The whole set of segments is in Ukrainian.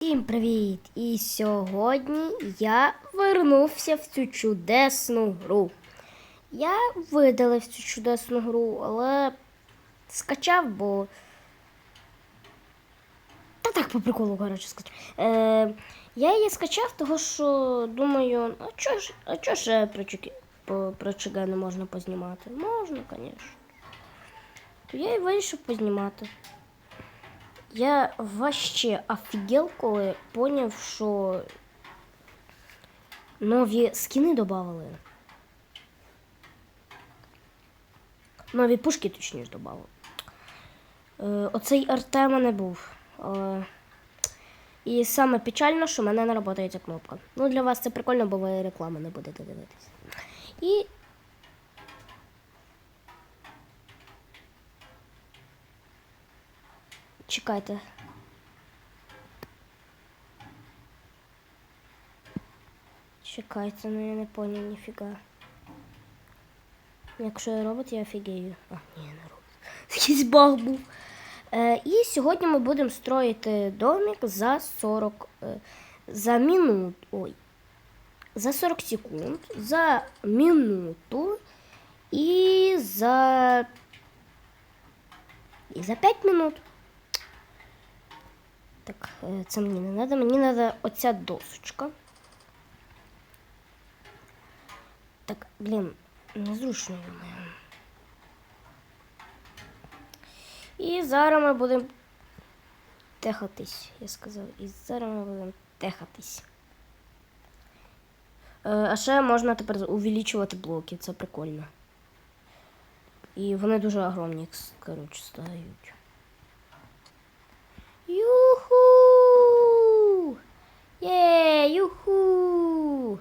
Всім привіт! І сьогодні я вернувся в цю чудесну гру. Я видалив цю чудесну гру, але скачав, бо. Та так, по приколу, коротше, скачав. Е, я її скачав, тому що думаю, а чого ж, а чого ж про, чуки- по- про ЧГ не можна познімати? Можна, звісно. То я і вирішив познімати. Я вообще офігел, коли поняв, що нові скини додали. Нові пушки, точніше, додали. Е, оцей Артема не був. Але... І саме печально, що в мене не працює ця кнопка. Ну, для вас це прикольно, бо ви реклами не будете дивитися. І Чекайте. Чекайте, ну я не поняв ніфіга. Якщо я робот, я офігею. А, ні, не робот. Якийсь баг був. Е, і сьогодні ми будемо строїти домик за 40. Е, за минут. Ой. За 40 секунд, за минуту і за. І за 5 минут. Так, е, це мені не треба. Мені треба оця досочка. Так, блін, незручно мене. І зараз ми будемо техатись, я сказав. І зараз ми будемо техатись. Е, а ще можна тепер увеличувати блоки, це прикольно. І вони дуже огромні, коротше, стають. Юху! Є, юху!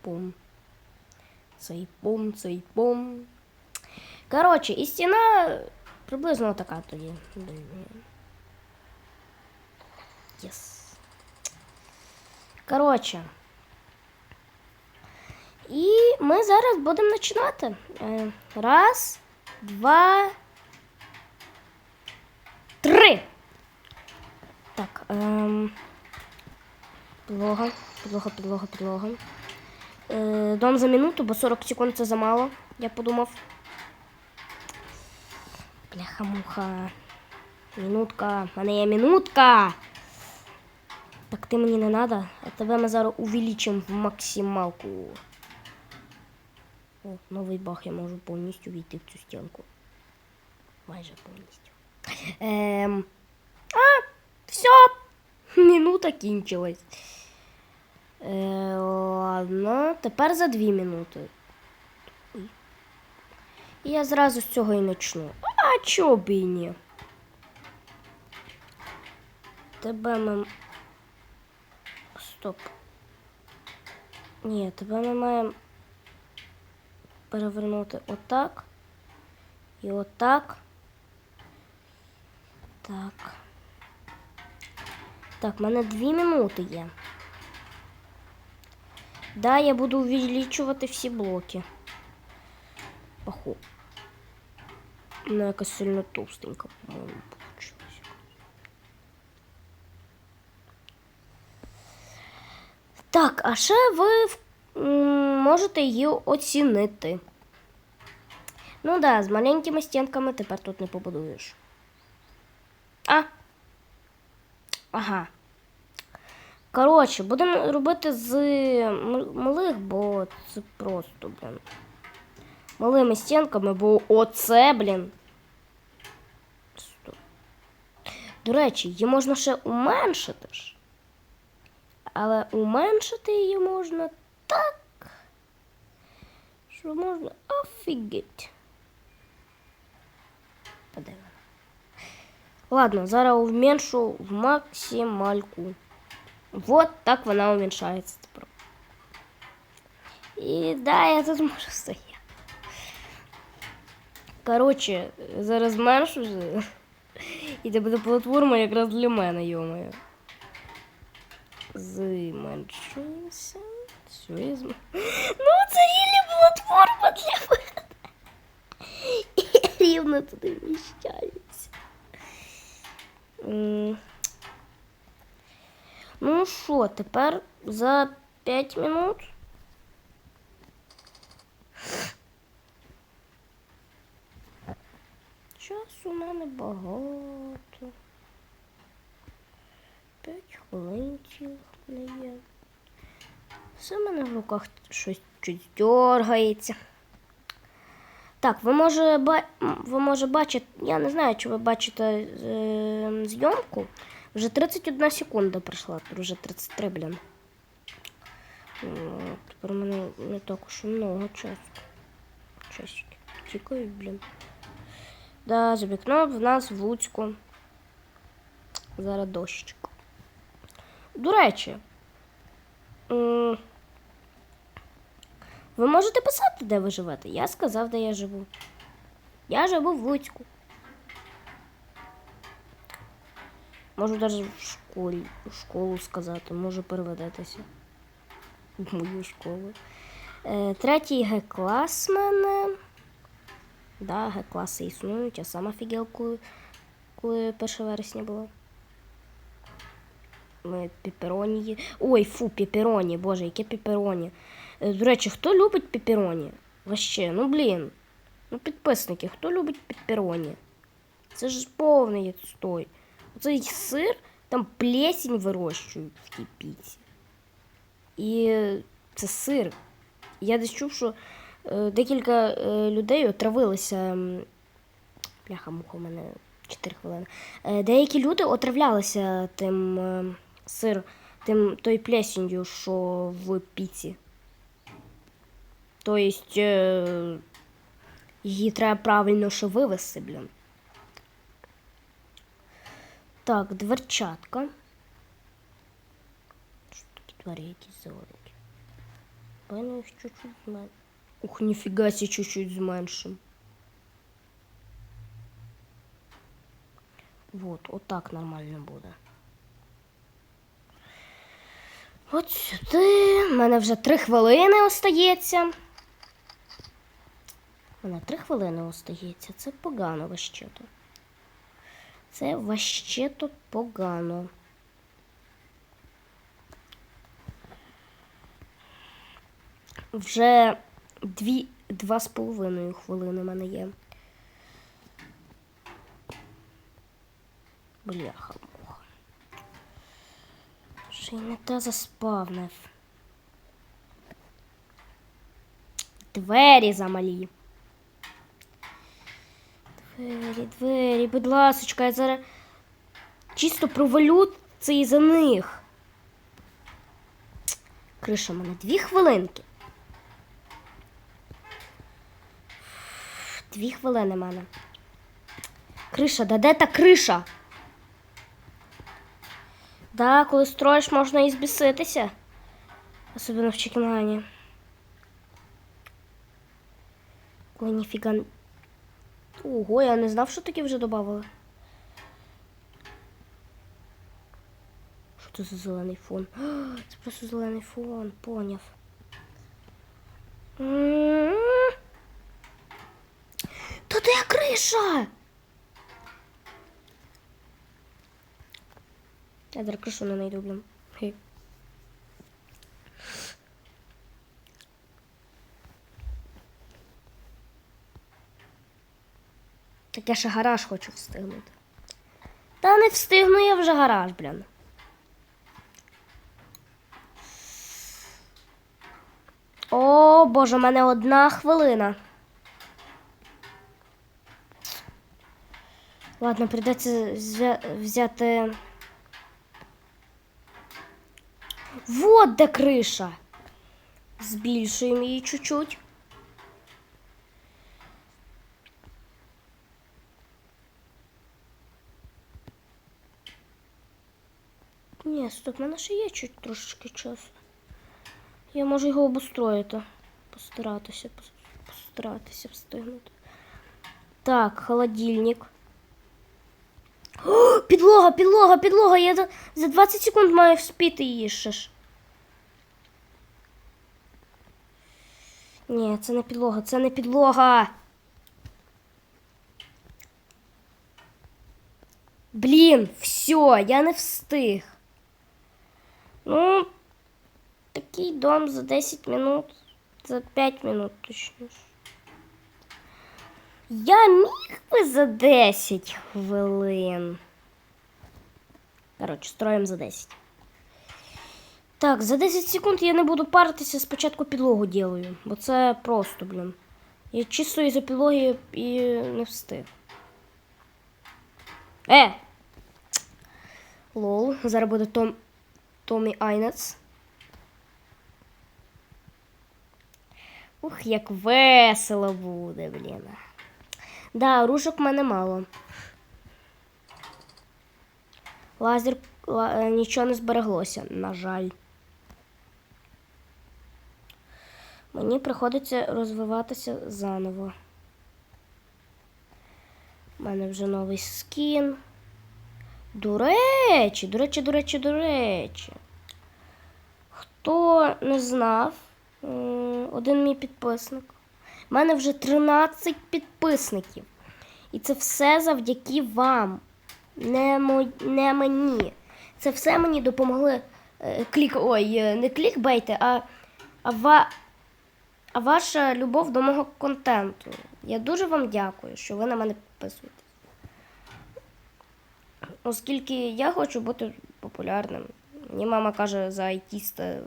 Пум. Цей пум, цей пум. Коротше, і стіна приблизно така тоді. Єс. Коротше. І ми зараз будемо починати. Е, Раз, два. Три. Так. Ем... Підлога, підлога, підлога, підлога. Е, дом за минуту, бо 40 секунд це замало, я подумав. Бляха-муха. Минутка. В мене є минутка. Так ти мені не треба, а тебе ми зараз увеличимо в максималку. О, новий баг, я можу повністю війти в цю стінку. Майже повністю. Ем... А, все. Минута кінчилась. Е, ладно, тепер за дві минути. І я зразу з цього і почну. А чого б і ні? Тебе ми. Стоп. Ні, тебе ми маємо перевернути отак. І отак. Так. Так, в мене дві минути є. Да, я буду увеличувати всі блоки. Поху. Ну, якось сильно товстенько, по-моєму, получилось. Так, а ще ви в- м, можете її оцінити. Ну да, з маленькими стінками тепер тут не побудуєш. А. Ага. Коротше, будемо робити з малих, бо це просто, блін. Малими стінками, бо оце, блін. До речі, її можна ще уменшити ж. Але уменшити її можна так. Що можна офігеть. Подивимо. Ладно, зараз уменьшу в максимальку. Вот так вона уменьшається тепер. І да, я тут можу стояти. Коротше, зараз зменшу вже. І це буде платформа якраз для мене, йомаю. Зменшується. Все, я зм... Ну, це рілі платформа для мене. І рівно туди вміщається. Ну що, тепер за 5 минут. Часу у мене багато. П'ять хвилинців не є. Все в мене в руках щось чуть дергається. Так, ви може, ви може бачите, я не знаю, чи ви бачите е... зйомку. Вже 31 секунда пройшла, тут вже 33, блін. Тепер у мене не так уж і много часу. Часики. Тікають, блін. Да, за вікном в нас в Луцьку. Зараз дощик. До речі, ви можете писати, де ви живете. Я сказав, де я живу. Я живу в Луцьку. Можу навіть в школі, в школу сказати, може переведетеся в мою школу. Е, третій Г клас мене. Да, Г класи існують, я сам офігел, коли, коли 1 вересня було. Ми пепероні. є- Ой, фу, пепероні, боже, яке пепероні. Е, До речі, хто любить пепероні? Вообще, ну блін. Ну, підписники, хто любить пепероні? Це ж повний відстой. Оцей сир, там плесінь вирощують в тій піці. І це сир. Я десь чув, що е, декілька е, людей отравилися. Бляха, муха, у мене 4 хвилини. Деякі люди отравлялися тим сир, тим той плесенью, що в піці. Тобто е, її треба правильно ще вивести, блін. Так, дверчатка. Що такі двері якісь зелененькі? Певно, їх чуть-чуть змен... Ух, ніфіга сі чуть-чуть зменшим. Вот, отак нормально буде. От сюди. У мене вже три хвилини остається. Мене три хвилини остається. Це погано ваще-то. Це ваще-то погано. Вже дві, два з половиною хвилини в мене є. Бляха муха. Ще й не те заспавнив. Двері замалі. Двері, двері, будь ласочка, я зараз чисто провалю це і за них. Криша мене дві хвилинки. Дві хвилини мене. Криша, да де та криша? Да, коли строїш, можна і збіситися. Особливо в Чекінані. Ой, ніфіга. Ого, я не знав, що таке вже додавали. Що це за зелений фон? Це просто зелений фон, поняв. Та де криша? Я зараз кришу не найду, блін. Так я ще гараж хочу встигнути. Та не встигну я вже гараж, блін. О, боже, у мене одна хвилина. Ладно, придеться взя- взяти. Вот де криша. Збільшуємо її чуть-чуть. Ні, стоп, в мене ще є чуть трошечки часу. Я можу його обустроїти. Постаратися, пос- постаратися встигнути. Так, холодильник. О, підлога, підлога, підлога. Я за, за 20 секунд маю вспіти її ще ж. Ні, це не підлога, це не підлога. Блін, все, я не встиг. Ну, такий дом за 10 минут, за 5 минут точніше. Я міг би за 10 хвилин. Коротше, строїмо за 10. Так, за 10 секунд я не буду паритися, спочатку підлогу ділаю, бо це просто, блін. Я чисто із-за підлоги і не встиг. Е! Лол, зараз буде Том... Томі Айнец. Ух, як весело буде, блін. Да, рушок в мене мало. Лазер ла- е, нічого не збереглося, на жаль. Мені приходиться розвиватися заново. У мене вже новий скін. До речі, до речі, до речі, до речі. Хто не знав, один мій підписник. У мене вже 13 підписників. І це все завдяки вам. Не, мо- не мені. Це все мені допомогли. е, Клік, ой, е, не клікбейти, а, а, ва, а ваша любов до мого контенту. Я дуже вам дякую, що ви на мене підписуєтесь. Оскільки я хочу бути популярним. Мені мама каже за айтіста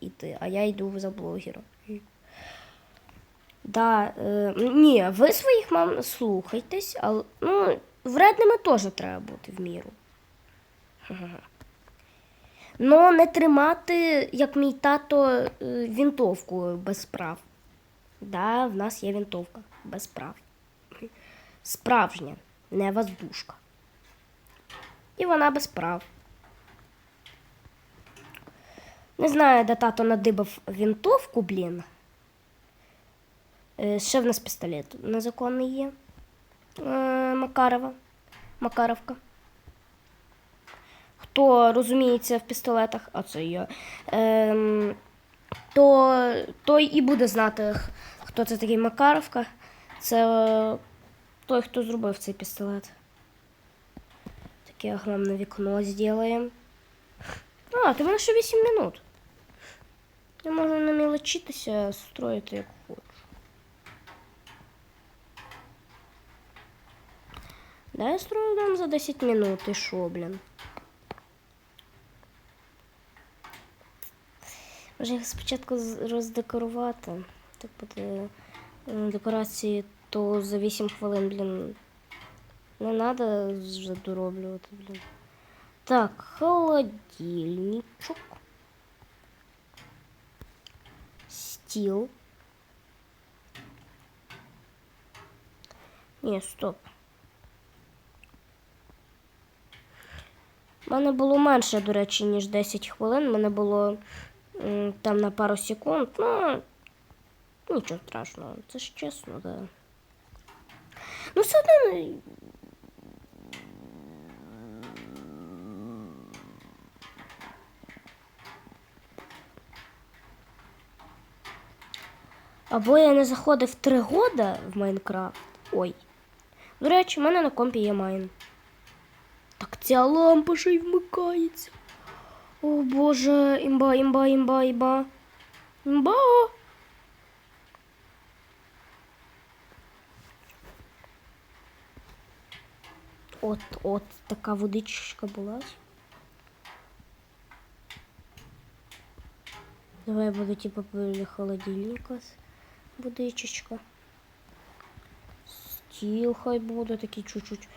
йти, а я йду за блогера. Да, е, ні, ви своїх мам слухайтесь, але ну, вредними теж треба бути в міру. Ну, не тримати, як мій тато, е, вінтовку без прав. Да, в нас є вінтовка без прав. Справжня, не воздушка. І вона без прав. Не знаю, де тато надибав вінтовку, блін. Е, Ще в нас пістолет незаконний є. Е, Макарова. Макаровка. Хто розуміється в пістолетах, а це я, ем, то той і буде знати, хто це такий Макаровка. Це е, той, хто зробив цей пістолет. Таке огромне вікно зробимо. А, ти мене ще 8 минут. Я можу не мілочитися, строїти як хочу. Да, я строю дом за 10 минут, і шо, блін. Може їх спочатку роздекорувати. Так буде декорації, то за 8 хвилин, блін. Не треба вже дороблювати, блін. Так, холодильничок. Стіл. Ні, стоп. У мене було менше, до речі, ніж 10 хвилин. У мене було там на пару секунд. Ну, нічого страшного. Це ж чесно, да. Ну, все одно. Або я не заходив три года в Майнкрафт. Ой. До речі, в мене на компі є майн. Так ця лампа ще й вмикається. О боже, імба, імба, імба, імба. Імба. От, от така водичка була. Давай я буду типа біля холодильника с- Стіл хай буде такий чуть-чуть.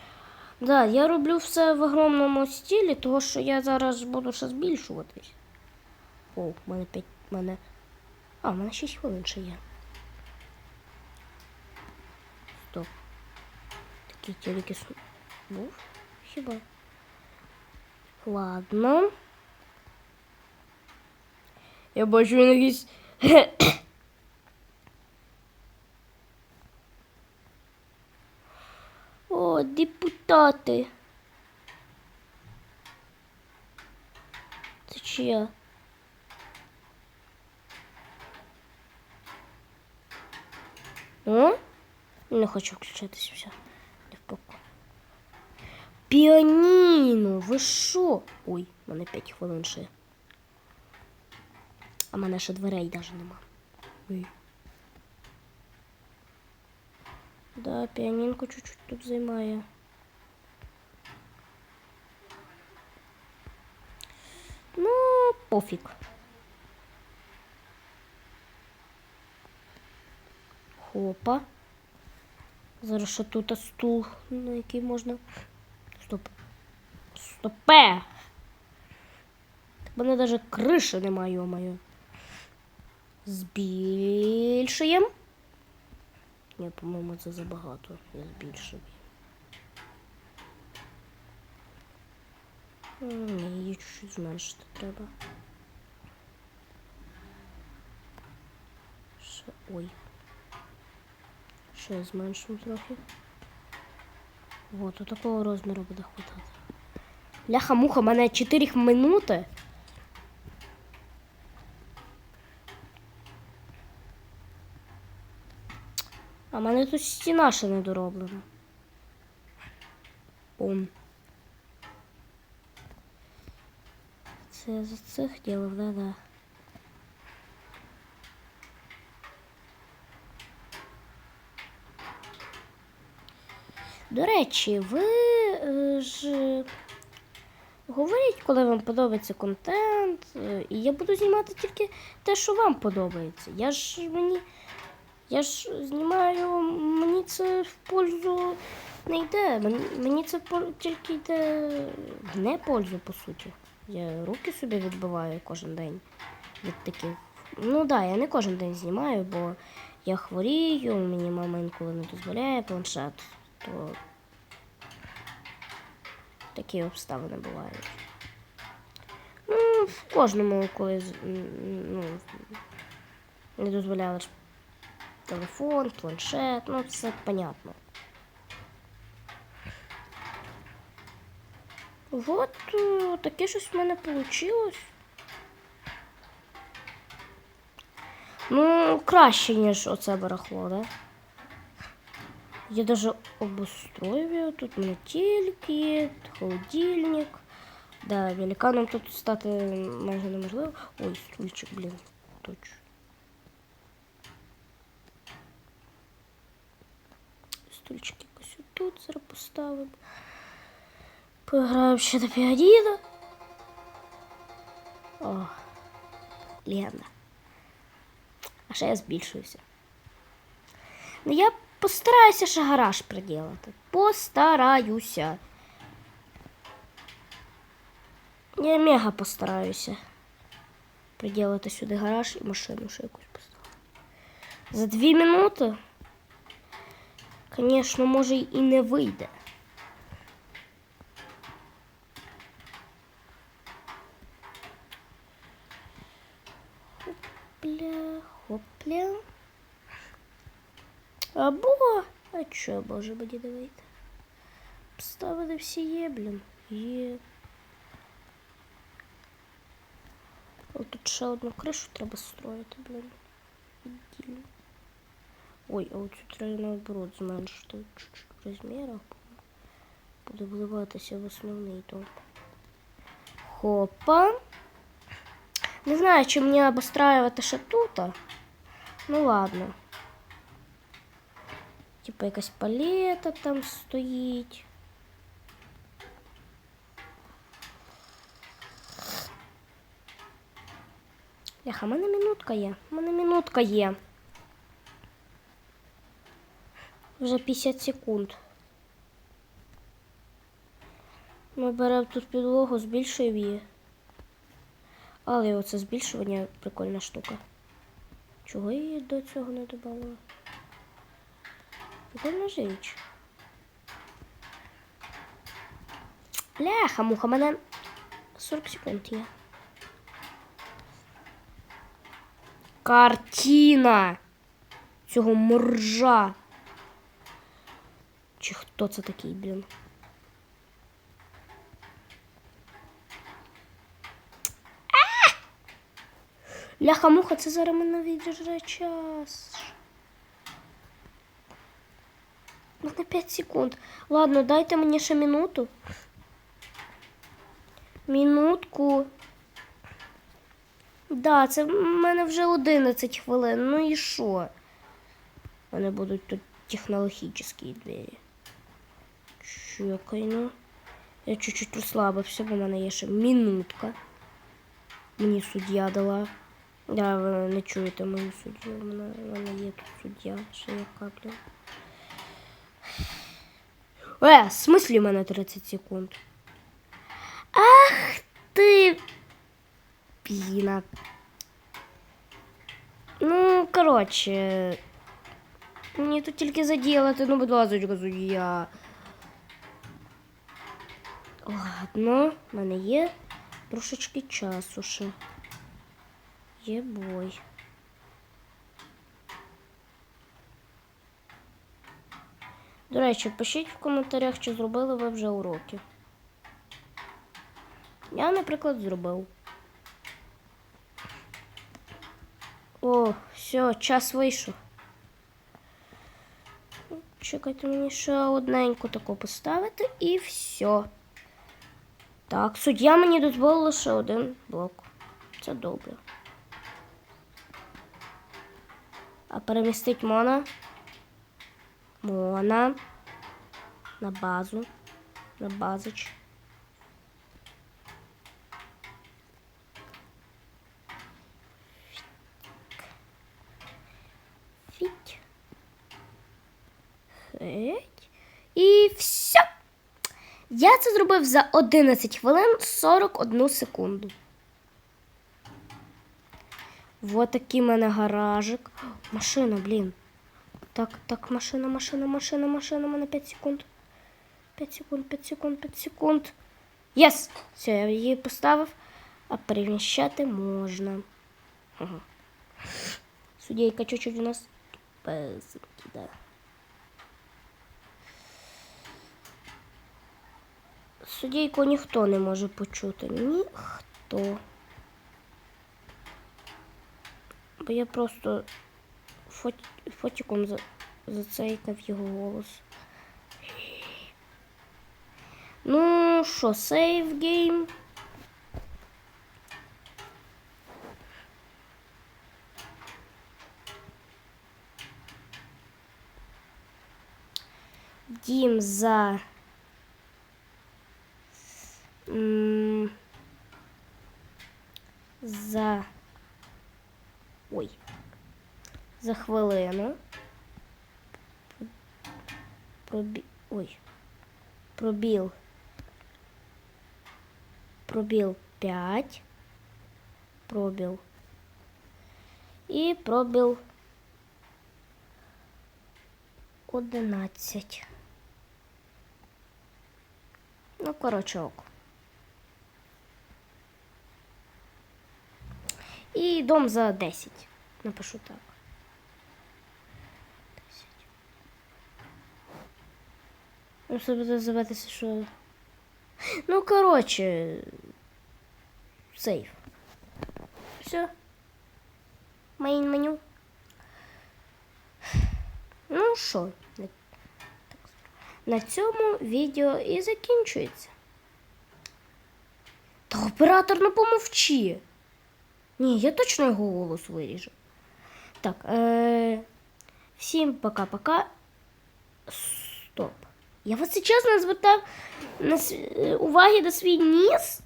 Да, я роблю все в огромному стилі, тому що я зараз буду ще збільшуватись. О, в мене 5, мене. А, в мене 6 хвилин ще є. Стоп. Такий тільки був? Хіба? Ладно. Я бачу він якийсь. О, депутати. Це чия? О? Не хочу включатися все. Піаніно, ви що? Ой, в мене 5 хвилин ще. А мене ще дверей навіть нема. Ой. Да, піанінко чуть-чуть тут займає. Ну, пофіг. Хопа. Зараз ще тут стул, на який можна. Стоп. Стопе! Мене навіть криші немає, йо-моє. Збільшуємо. Ні, по-моєму, це забагато. Я збільшую. М, Ні, її чуть-чуть зменшити треба. Ще, ой. Ще зменшимо трохи. Вот, у такого розміру буде хватати. Ляха-муха, мене 4 минути. А в мене тут стіна ще не дороблена. Бум. Це за цих ділив, да-да. До речі, ви е, ж говоріть, коли вам подобається контент, е, і я буду знімати тільки те, що вам подобається. Я ж мені. Я ж знімаю, мені це в пользу не йде. Мені, це тільки йде в не пользу, по суті. Я руки собі відбиваю кожен день від таких. Ну так, да, я не кожен день знімаю, бо я хворію, мені мама інколи не дозволяє планшет, то такі обставини бувають. Ну, в кожному колись ну, не дозволяли телефон, планшет, ну це понятно. Вот е, таке щось в мене вийшло. Ну, краще, ніж оце барахло, да? Я даже обустроив його. Тут у мене телек є, холодильник. Да, великаном тут стати майже неможливо. Ой, стульчик, блін, точно. Стульчик якось тут зараз поставимо. Поіграємо ще на піаніно. О, Лена. А ще я збільшуюся. Ну я постараюся ще гараж приділити. Постараюся. Я мега постараюся приділити сюди гараж і машину ще якусь поставити. За дві минути. Звісно, може і не вийде. Хопля, хопля. Або, а чо, боже мені не вийде? Обставини всі є, блін. Є. О, тут ще одну кришу треба строїти, блін. Віддільно. Ой, а оцю треба наоборот зменшити чуть-чуть в розмірах. Буде вливатися в основний дом. Хопа. Не знаю, чи мені обостраювати ще тут. Ну ладно. Типа якась палета там стоїть. Ляха, в мене минутка є. У мене минутка є. Вже 50 секунд. Ми беремо тут підлогу, збільшуємо її. Але оце збільшування прикольна штука. Чого я її до цього не додавала? Прикольна річ. Бляха, муха, мене 40 секунд є. Картина цього моржа. Чи хто це такий, блін? Ляха-муха, це зараз мене віджре час. Ну на 5 секунд. Ладно, дайте мені ще минуту. Минутку. Да, це в мене вже 11 хвилин. Ну і що? Мене будуть тут технологічні двері. Чекай, ну. Я чуть-чуть розслабився, бо в мене є ще минутка. Мені суддя дала. Да, ви не чуєте мою суддю. У мене, у мене є тут суддя, ще є капля. Е, в смислі в мене 30 секунд. Ах ти. Піна. Ну, коротше. Мені тут тільки заділати, ну, будь ласка, суддя. Ладно, в мене є трошечки часу ще. Є бой. До речі, пишіть в коментарях, чи зробили ви вже уроки. Я, наприклад, зробив. О, все, час вийшов. Чекайте мені ще одненьку таку поставити і все. Так, суддя мені дозволила ще один блок. Це добре. А перемістить Мона. Мона. На базу. На базич. Фіть. Хеть. І все. Я це зробив за 11 хвилин 41 секунду. Вот такий в мене гаражик. Машина, блін. Так, так, машина, машина, машина, машина. У мене 5 секунд. 5 секунд, 5 секунд, 5 секунд. Єс! Все, я її поставив. А переміщати можна. Ага. Судейка чуть-чуть у нас без да. Судейку ніхто не може почути. Ніхто. Бо я просто фот... фотиком за... зацейкав його голос. Ну що, сейв гейм. Дім за за ой. за хвилину. Пробі... ой пробіл. Пробіл 5 пробіл. І пробіл 11 ну коротше І дом за 10. Напишу так. 10. Ну, це буде називатися, що. Ну, коротше. Сейф. Все. Мейн меню. Ну що, на- цьому відео і закінчується. Та оператор, ну помовчи. Ні, я точно його голос виріжу. Так, е- всім пока-пока. Стоп. Я вас сейчас не звертав на е, уваги на свій ніс.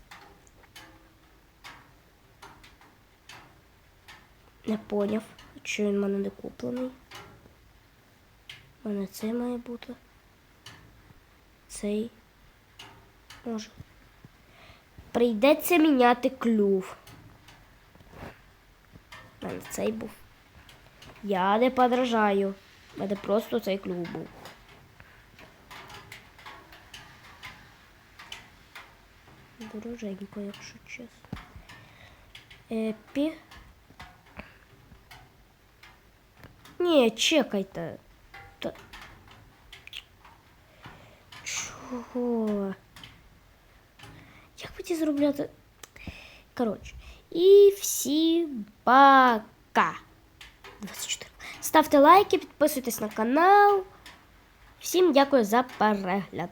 Не поняв, що він в мене не куплений. У мене цей має бути. Цей може. Прийдеться міняти клюв. Мене цей був. Я не подражаю. У мене просто цей клюв був. Дороженько, якщо чесно. Епі. Ні, чекайте. Та... Чого? Як мені зробляти? Коротше. І всім пока. 24. Ставте лайки, підписуйтесь на канал. Всім дякую за перегляд.